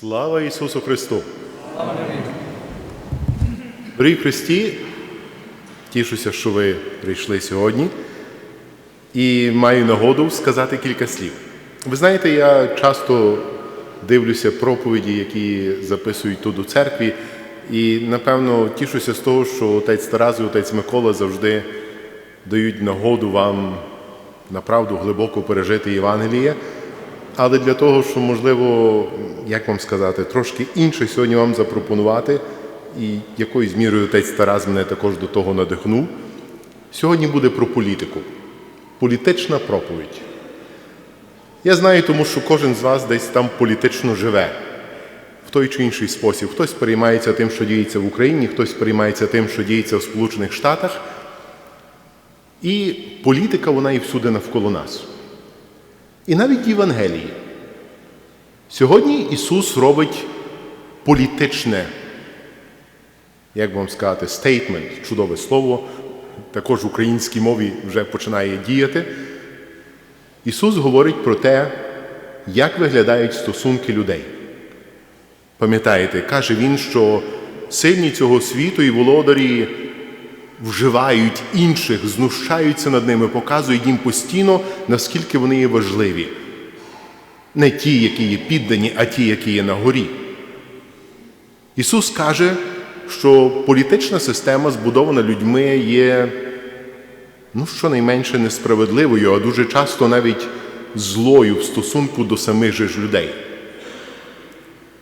Слава Ісусу Христу! Дорогі Христі, тішуся, що ви прийшли сьогодні і маю нагоду сказати кілька слів. Ви знаєте, я часто дивлюся проповіді, які записують тут у церкві, і напевно тішуся з того, що отець Тарас і отець Микола завжди дають нагоду вам направду глибоко пережити Євангеліє. Але для того, щоб, можливо, як вам сказати, трошки інше сьогодні вам запропонувати, і якоюсь мірою отець Тарас мене також до того надихнув. Сьогодні буде про політику. Політична проповідь. Я знаю, тому що кожен з вас десь там політично живе в той чи інший спосіб. Хтось переймається тим, що діється в Україні, хтось переймається тим, що діється в Сполучених Штатах. І політика, вона і всюди навколо нас. І навіть Євангелії. Сьогодні Ісус робить політичне, як вам сказати, стейтмент, чудове слово, також в українській мові вже починає діяти. Ісус говорить про те, як виглядають стосунки людей. Пам'ятаєте, каже Він, що сильні цього світу і володарі вживають інших, знущаються над ними, показують їм постійно, наскільки вони є важливі. Не ті, які є піддані, а ті, які є на горі. Ісус каже, що політична система, збудована людьми, є ну, щонайменше несправедливою, а дуже часто навіть злою в стосунку до самих же ж людей.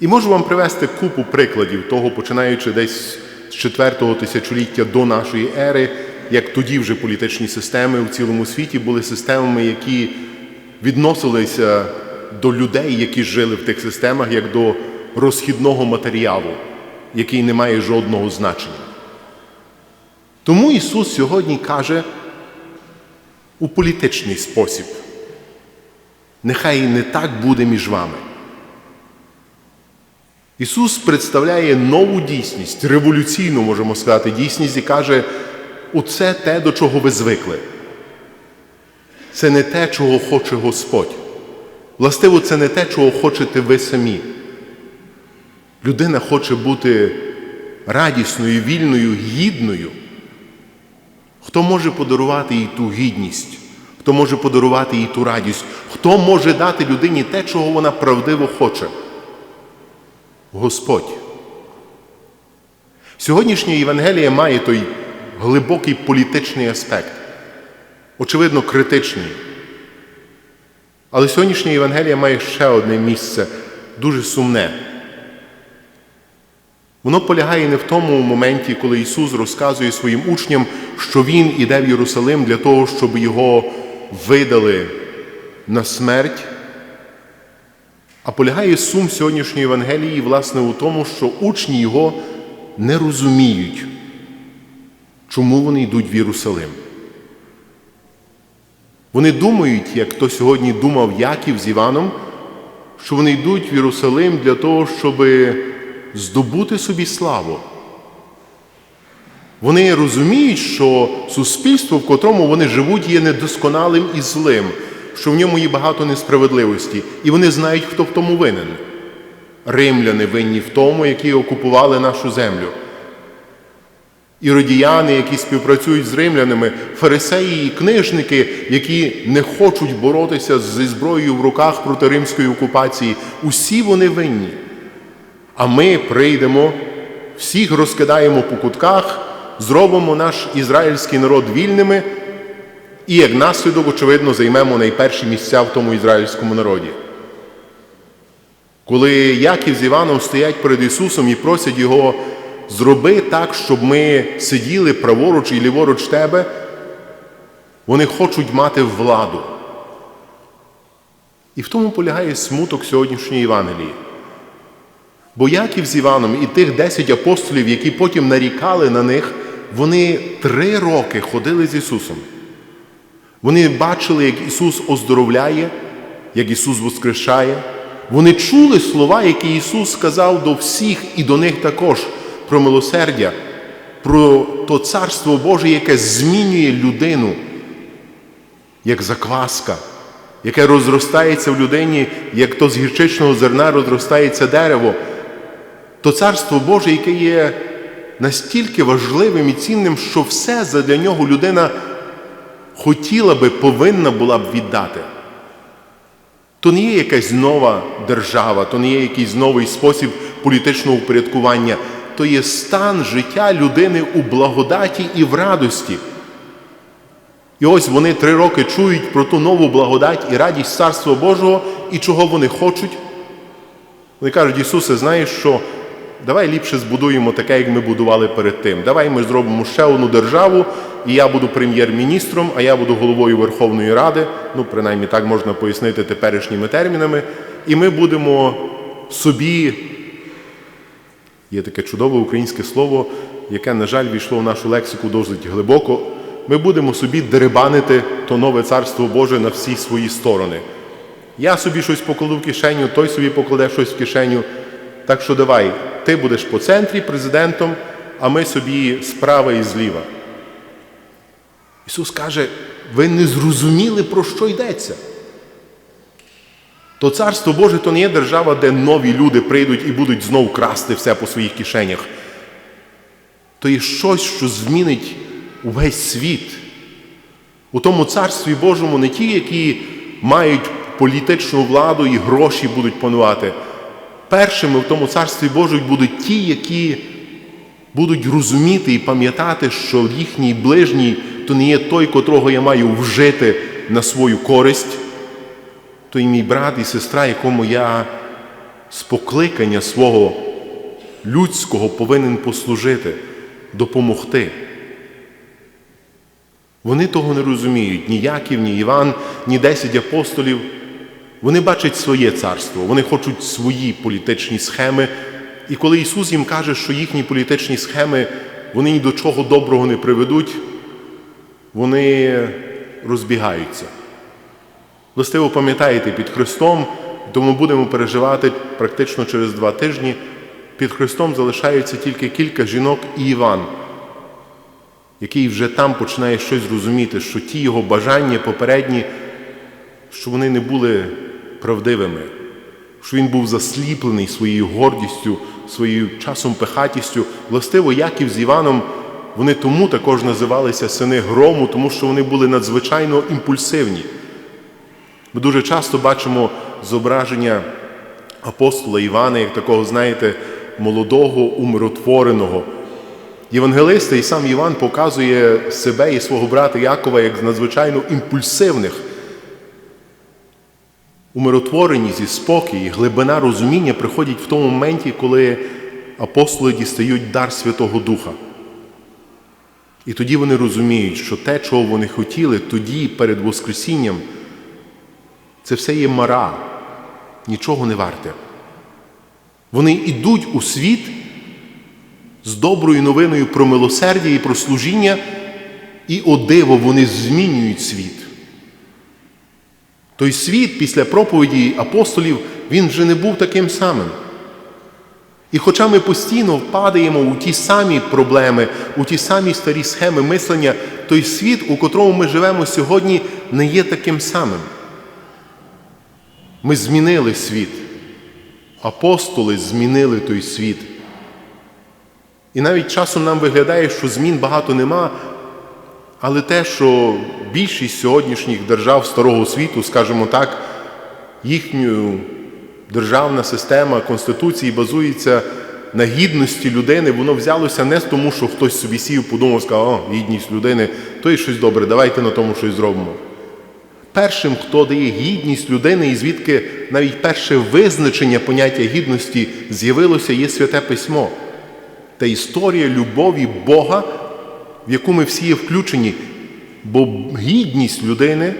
І можу вам привести купу прикладів того, починаючи десь з четвертого тисячоліття до нашої ери, як тоді вже політичні системи у цілому світі були системами, які відносилися до людей, які жили в тих системах, як до розхідного матеріалу, який не має жодного значення. Тому Ісус сьогодні каже у політичний спосіб: нехай не так буде між вами. Ісус представляє нову дійсність, революційну, можемо сказати, дійсність і каже, оце те, до чого ви звикли. Це не те, чого хоче Господь. Властиво, це не те, чого хочете ви самі. Людина хоче бути радісною, вільною, гідною. Хто може подарувати їй ту гідність? Хто може подарувати їй ту радість? Хто може дати людині те, чого вона правдиво хоче? Господь. Сьогоднішня Євангелія має той глибокий політичний аспект, очевидно, критичний. Але сьогоднішня Євангелія має ще одне місце, дуже сумне. Воно полягає не в тому моменті, коли Ісус розказує своїм учням, що Він іде в Єрусалим для того, щоб його видали на смерть. А полягає сум сьогоднішньої Євангелії, власне, у тому, що учні його не розуміють, чому вони йдуть в Єрусалим. Вони думають, як то сьогодні думав Яків з Іваном, що вони йдуть в Єрусалим для того, щоб здобути собі славу. Вони розуміють, що суспільство, в котрому вони живуть, є недосконалим і злим що в ньому є багато несправедливості, і вони знають, хто в тому винен. Римляни винні в тому, які окупували нашу землю. Іродіяни, які співпрацюють з римлянами, фарисеї і книжники, які не хочуть боротися зі зброєю в руках проти римської окупації, усі вони винні. А ми прийдемо, всіх розкидаємо по кутках, зробимо наш ізраїльський народ вільними. І як наслідок, очевидно, займемо найперші місця в тому ізраїльському народі. Коли Яків з Іваном стоять перед Ісусом і просять Його зроби так, щоб ми сиділи праворуч і ліворуч тебе, вони хочуть мати владу. І в тому полягає смуток сьогоднішньої Євангелії. Бо Яків з Іваном і тих десять апостолів, які потім нарікали на них, вони три роки ходили з Ісусом. Вони бачили, як Ісус оздоровляє, як Ісус воскрешає. Вони чули слова, які Ісус сказав до всіх і до них також про милосердя, про то Царство Боже, яке змінює людину, як закваска, яке розростається в людині, як то з гірчичного зерна розростається дерево, то Царство Боже, яке є настільки важливим і цінним, що все задля нього людина хотіла би, повинна була б віддати. То не є якась нова держава, то не є якийсь новий спосіб політичного упорядкування, то є стан життя людини у благодаті і в радості. І ось вони три роки чують про ту нову благодать і радість Царства Божого, і чого вони хочуть. Вони кажуть, Ісусе, знаєш що? Давай ліпше збудуємо таке, як ми будували перед тим. Давай ми зробимо ще одну державу, і я буду прем'єр-міністром, а я буду головою Верховної Ради. Ну, принаймні так можна пояснити теперішніми термінами. І ми будемо собі. Є таке чудове українське слово, яке, на жаль, війшло в нашу лексику досить глибоко. Ми будемо собі дерибанити то нове царство Боже на всі свої сторони. Я собі щось покладу в кишеню, той собі покладе щось в кишеню. Так що давай, ти будеш по центрі президентом, а ми собі справа і зліва. Ісус каже, ви не зрозуміли, про що йдеться. То царство Боже то не є держава, де нові люди прийдуть і будуть знов красти все по своїх кишенях. То є щось, що змінить увесь світ. У тому царстві Божому не ті, які мають політичну владу і гроші будуть панувати. Першими в тому царстві Божому будуть ті, які будуть розуміти і пам'ятати, що їхній ближній то не є той, котрого я маю вжити на свою користь, то і мій брат і сестра, якому я з покликання свого людського повинен послужити, допомогти. Вони того не розуміють, ні Яків, ні Іван, ні десять апостолів. Вони бачать своє царство, вони хочуть свої політичні схеми. І коли Ісус їм каже, що їхні політичні схеми вони ні до чого доброго не приведуть, вони розбігаються. Властиво пам'ятаєте, під Христом, тому будемо переживати практично через два тижні, під Христом залишаються тільки кілька жінок і Іван, який вже там починає щось розуміти, що ті його бажання попередні, що вони не були правдивими, що він був засліплений своєю гордістю, своєю часом пихатістю. Властиво, Яків з Іваном, вони тому також називалися сини грому, тому що вони були надзвичайно імпульсивні. Ми дуже часто бачимо зображення апостола Івана, як такого, знаєте, молодого, умиротвореного. Євангелиста і сам Іван показує себе і свого брата Якова як надзвичайно імпульсивних. Умиротвореність і спокій, глибина розуміння приходять в тому моменті, коли апостоли дістають дар Святого Духа. І тоді вони розуміють, що те, чого вони хотіли, тоді перед Воскресінням, це все є мара, нічого не варте. Вони йдуть у світ з доброю новиною про милосердя і про служіння, і о диво вони змінюють світ. Той світ після проповіді апостолів він вже не був таким самим. І хоча ми постійно впадаємо у ті самі проблеми, у ті самі старі схеми мислення, той світ, у котрому ми живемо сьогодні, не є таким самим. Ми змінили світ. Апостоли змінили той світ. І навіть часом нам виглядає, що змін багато нема, але те, що більшість сьогоднішніх держав Старого світу, скажімо так, їхню державна система Конституції базується на гідності людини, воно взялося не з тому, що хтось собі сів, подумав, сказав, о, гідність людини, то і щось добре, давайте на тому щось зробимо. Першим, хто дає гідність людини, і звідки навіть перше визначення поняття гідності з'явилося, є святе письмо та історія любові Бога, в яку ми всі є включені, бо гідність людини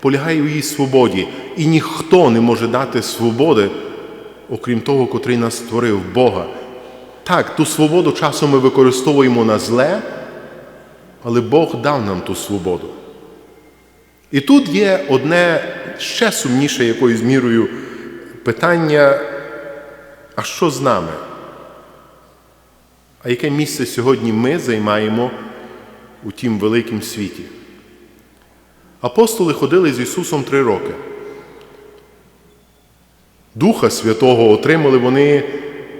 полягає в її свободі, і ніхто не може дати свободи, окрім того, котрий нас створив Бога. Так, ту свободу часом ми використовуємо на зле, але Бог дав нам ту свободу. І тут є одне ще сумніше якоюсь мірою питання, а що з нами? А яке місце сьогодні ми займаємо у тім великім світі? Апостоли ходили з Ісусом три роки. Духа Святого отримали вони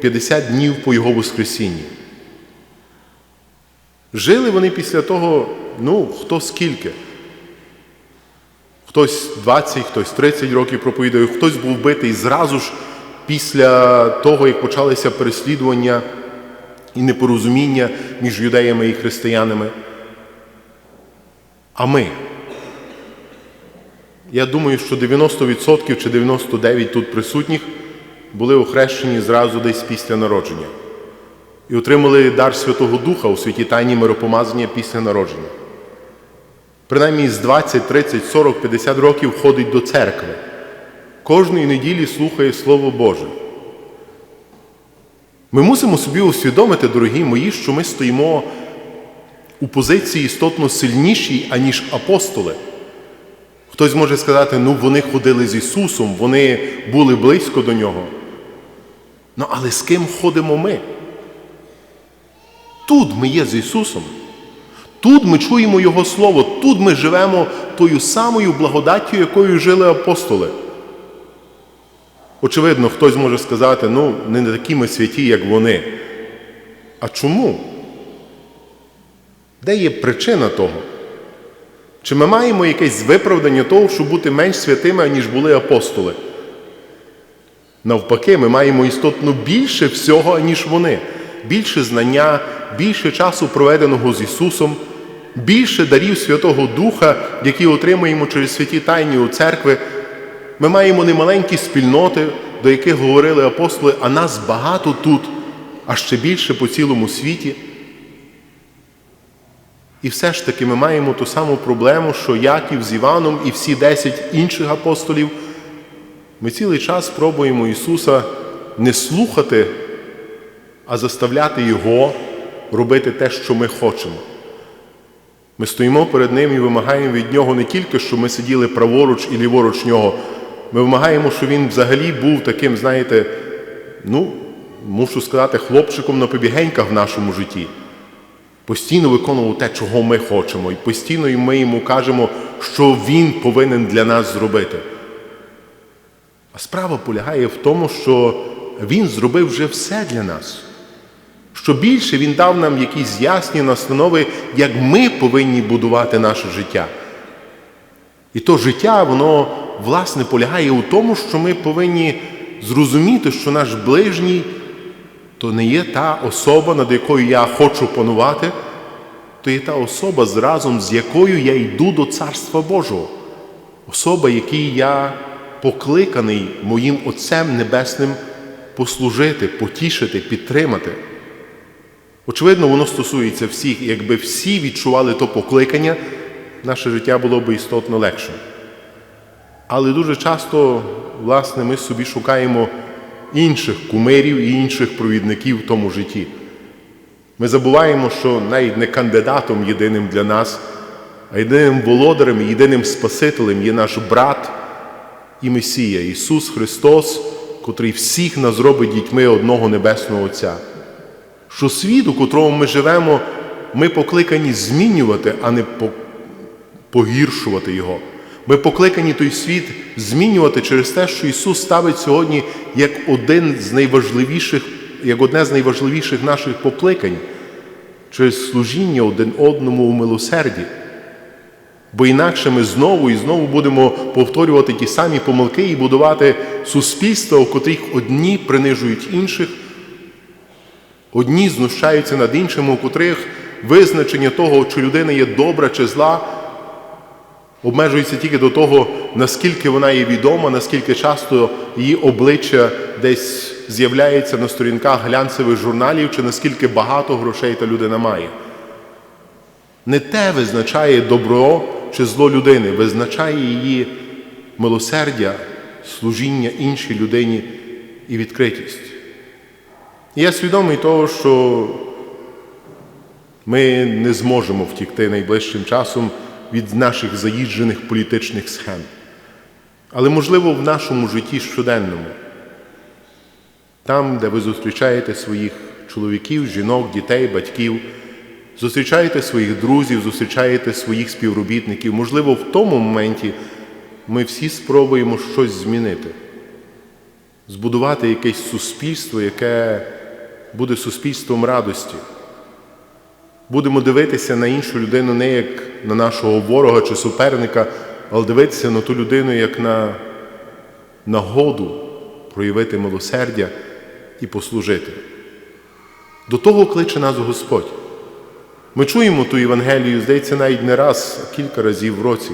50 днів по Його Воскресінні. Жили вони після того, ну, хто скільки. Хтось 20, хтось 30 років проповідає, хтось був битий зразу ж після того, як почалися переслідування і непорозуміння між юдеями і християнами. А ми. Я думаю, що 90% чи 99% тут присутніх були охрещені зразу десь після народження і отримали дар Святого Духа у святі тайні миропомазання після народження. Принаймні з 20, 30, 40, 50 років ходить до церкви. Кожної неділі слухає Слово Боже. Ми мусимо собі усвідомити, дорогі мої, що ми стоїмо у позиції істотно сильнішій, аніж апостоли. Хтось може сказати, ну вони ходили з Ісусом, вони були близько до Нього. Ну, але з ким ходимо ми? Тут ми є з Ісусом. Тут ми чуємо Його Слово, тут ми живемо тою самою благодаттю, якою жили апостоли. Очевидно, хтось може сказати, ну, не такі ми святі, як вони. А чому? Де є причина того? Чи ми маємо якесь виправдання того, щоб бути менш святими, ніж були апостоли? Навпаки, ми маємо істотно більше всього, ніж вони. Більше знання, більше часу проведеного з Ісусом, більше дарів Святого Духа, які отримуємо через святі тайні у церкви. Ми маємо немаленькі спільноти, до яких говорили апостоли, а нас багато тут, а ще більше по цілому світі. І все ж таки ми маємо ту саму проблему, що Яків з Іваном і всі десять інших апостолів. Ми цілий час пробуємо Ісуса не слухати, а заставляти Його робити те, що ми хочемо. Ми стоїмо перед Ним і вимагаємо від Нього не тільки, щоб ми сиділи праворуч і ліворуч Нього. Ми вимагаємо, щоб Він взагалі був таким, знаєте, ну, мушу сказати, хлопчиком на побігеньках в нашому житті. Постійно виконував те, чого ми хочемо, і постійно ми йому кажемо, що він повинен для нас зробити. А справа полягає в тому, що він зробив вже все для нас. Що більше він дав нам якісь ясні настанови, як ми повинні будувати наше життя. І то життя, воно, власне, полягає у тому, що ми повинні зрозуміти, що наш ближній то не є та особа, над якою я хочу панувати, то є та особа, разом з якою я йду до Царства Божого. Особа, якій я покликаний моїм Отцем Небесним послужити, потішити, підтримати. Очевидно, воно стосується всіх, якби всі відчували то покликання, наше життя було б істотно легше. Але дуже часто, власне, ми собі шукаємо інших кумирів і інших провідників в тому житті. Ми забуваємо, що навіть не кандидатом єдиним для нас, а єдиним володарем і єдиним Спасителем є наш брат і Месія, Ісус Христос, котрий всіх нас робить дітьми одного Небесного Отця. Що світ, у котрому ми живемо, ми покликані змінювати, а не погіршувати Його. Ми покликані той світ змінювати через те, що Ісус ставить сьогодні як один з найважливіших, як одне з найважливіших наших покликань через служіння один одному у милосерді. Бо інакше ми знову і знову будемо повторювати ті самі помилки і будувати суспільства, у котрих одні принижують інших, одні знущаються над іншими, у котрих визначення того, чи людина є добра чи зла обмежується тільки до того, наскільки вона є відома, наскільки часто її обличчя десь з'являється на сторінках глянцевих журналів, чи наскільки багато грошей та людина має. Не те визначає добро чи зло людини, визначає її милосердя, служіння іншій людині і відкритість. І я свідомий того, що ми не зможемо втікти найближчим часом від наших заїжджених політичних схем. Але, можливо, в нашому житті щоденному, там, де ви зустрічаєте своїх чоловіків, жінок, дітей, батьків, зустрічаєте своїх друзів, зустрічаєте своїх співробітників. Можливо, в тому моменті ми всі спробуємо щось змінити, збудувати якесь суспільство, яке буде суспільством радості. Будемо дивитися на іншу людину не як на нашого ворога чи суперника, але дивитися на ту людину як на нагоду проявити милосердя і послужити. До того кличе нас Господь. Ми чуємо ту Євангелію, здається, навіть не раз, а кілька разів в році,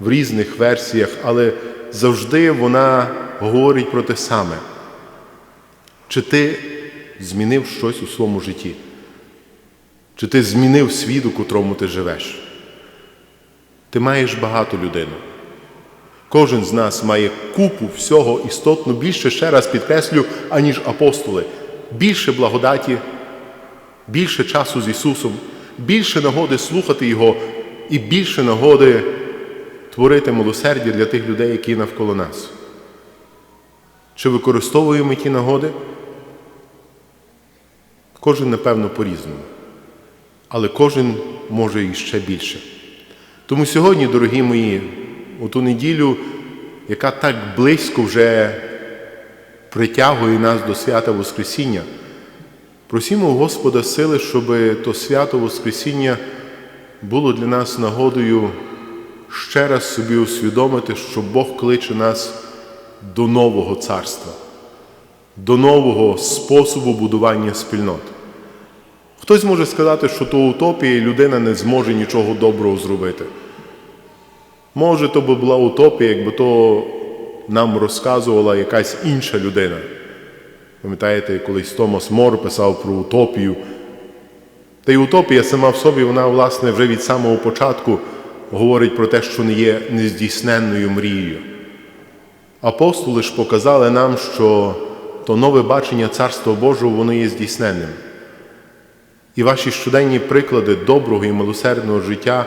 в різних версіях, але завжди вона говорить про те саме. Чи ти змінив щось у своєму житті? Чи ти змінив світ, у котрому ти живеш? Ти маєш багато людину. Кожен з нас має купу всього істотно більше, ще раз підкреслю, аніж апостоли. Більше благодаті, більше часу з Ісусом, більше нагоди слухати Його і більше нагоди творити милосердя для тих людей, які навколо нас. Чи використовуємо ті нагоди? Кожен, напевно, по-різному. Але кожен може і ще більше. Тому сьогодні, дорогі мої, у ту неділю, яка так близько вже притягує нас до свята Воскресіння, просімо у Господа сили, щоб то свято Воскресіння було для нас нагодою ще раз собі усвідомити, що Бог кличе нас до нового царства, до нового способу будування спільнот. Хтось може сказати, що то утопія і людина не зможе нічого доброго зробити. Може, то би була утопія, якби то нам розказувала якась інша людина. Пам'ятаєте, колись Томас Мор писав про утопію. Та й утопія сама в собі, вона, власне, вже від самого початку говорить про те, що не є нездійсненною мрією. Апостоли ж показали нам, що то нове бачення Царства Божого, воно є здійсненним. І ваші щоденні приклади доброго і милосердного життя,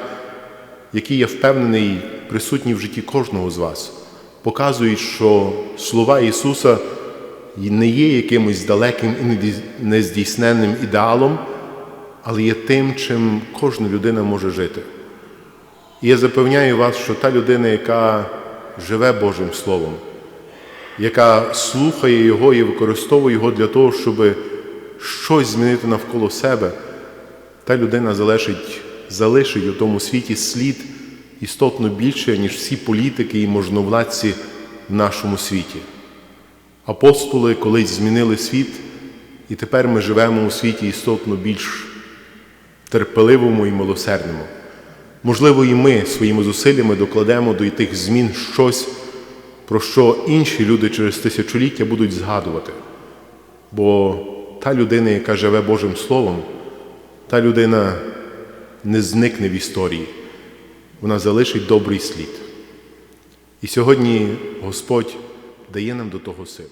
які я впевнений, присутні в житті кожного з вас, показують, що слова Ісуса не є якимось далеким і нездійсненним ідеалом, але є тим, чим кожна людина може жити. І я запевняю вас, що та людина, яка живе Божим Словом, яка слухає Його і використовує Його для того, щоб щось змінити навколо себе, та людина залишить, залишить у тому світі слід істотно більше, ніж всі політики і можновладці в нашому світі. Апостоли колись змінили світ, і тепер ми живемо у світі істотно більш терпеливому і милосердному. Можливо, і ми своїми зусиллями докладемо до тих змін щось, про що інші люди через тисячоліття будуть згадувати. Бо та людина, яка живе Божим Словом, та людина не зникне в історії, вона залишить добрий слід. І сьогодні Господь дає нам до того силу.